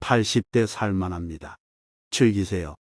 80대 살만합니다. 즐기세요.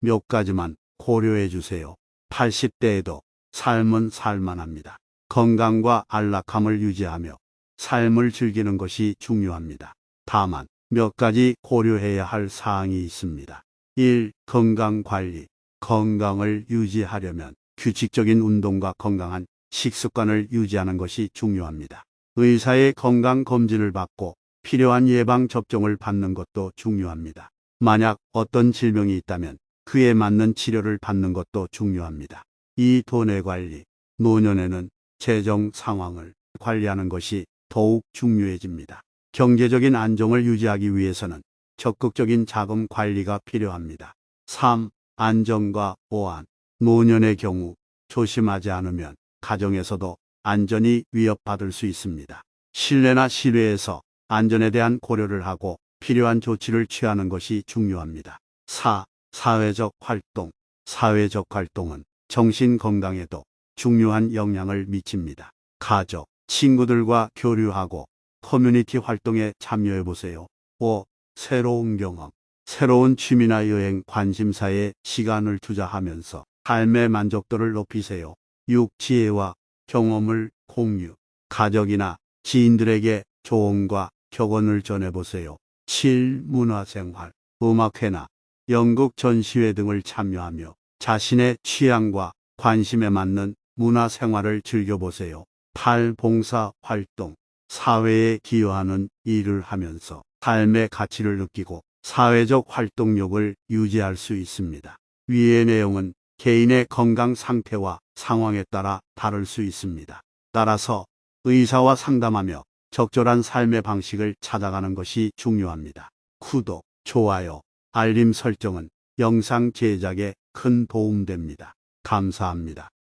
몇 가지만 고려해 주세요. 80대에도 삶은 살만합니다. 건강과 안락함을 유지하며 삶을 즐기는 것이 중요합니다. 다만 몇 가지 고려해야 할 사항이 있습니다. 1. 건강 관리. 건강을 유지하려면 규칙적인 운동과 건강한 식습관을 유지하는 것이 중요합니다. 의사의 건강 검진을 받고 필요한 예방 접종을 받는 것도 중요합니다. 만약 어떤 질병이 있다면 그에 맞는 치료를 받는 것도 중요합니다. 이 돈의 관리, 노년에는 재정 상황을 관리하는 것이 더욱 중요해집니다. 경제적인 안정을 유지하기 위해서는 적극적인 자금 관리가 필요합니다. 3. 안전과 보안. 노년의 경우 조심하지 않으면 가정에서도 안전이 위협받을 수 있습니다. 실내나 실외에서 안전에 대한 고려를 하고 필요한 조치를 취하는 것이 중요합니다. 4. 사회적 활동. 사회적 활동은 정신 건강에도 중요한 영향을 미칩니다. 가족, 친구들과 교류하고 커뮤니티 활동에 참여해 보세요. 5. 새로운 경험. 새로운 취미나 여행, 관심사에 시간을 투자하면서 삶의 만족도를 높이세요. 6. 지혜와 경험을 공유. 가족이나 지인들에게 조언과 격언을 전해보세요. 7. 문화생활. 음악회나 연극 전시회 등을 참여하며 자신의 취향과 관심에 맞는 문화생활을 즐겨보세요. 8. 봉사 활동. 사회에 기여하는 일을 하면서 삶의 가치를 느끼고 사회적 활동력을 유지할 수 있습니다. 위의 내용은 개인의 건강 상태와 상황에 따라 다를 수 있습니다. 따라서 의사와 상담하며 적절한 삶의 방식을 찾아가는 것이 중요합니다. 구독, 좋아요, 알림 설정은 영상 제작에 큰 도움됩니다. 감사합니다.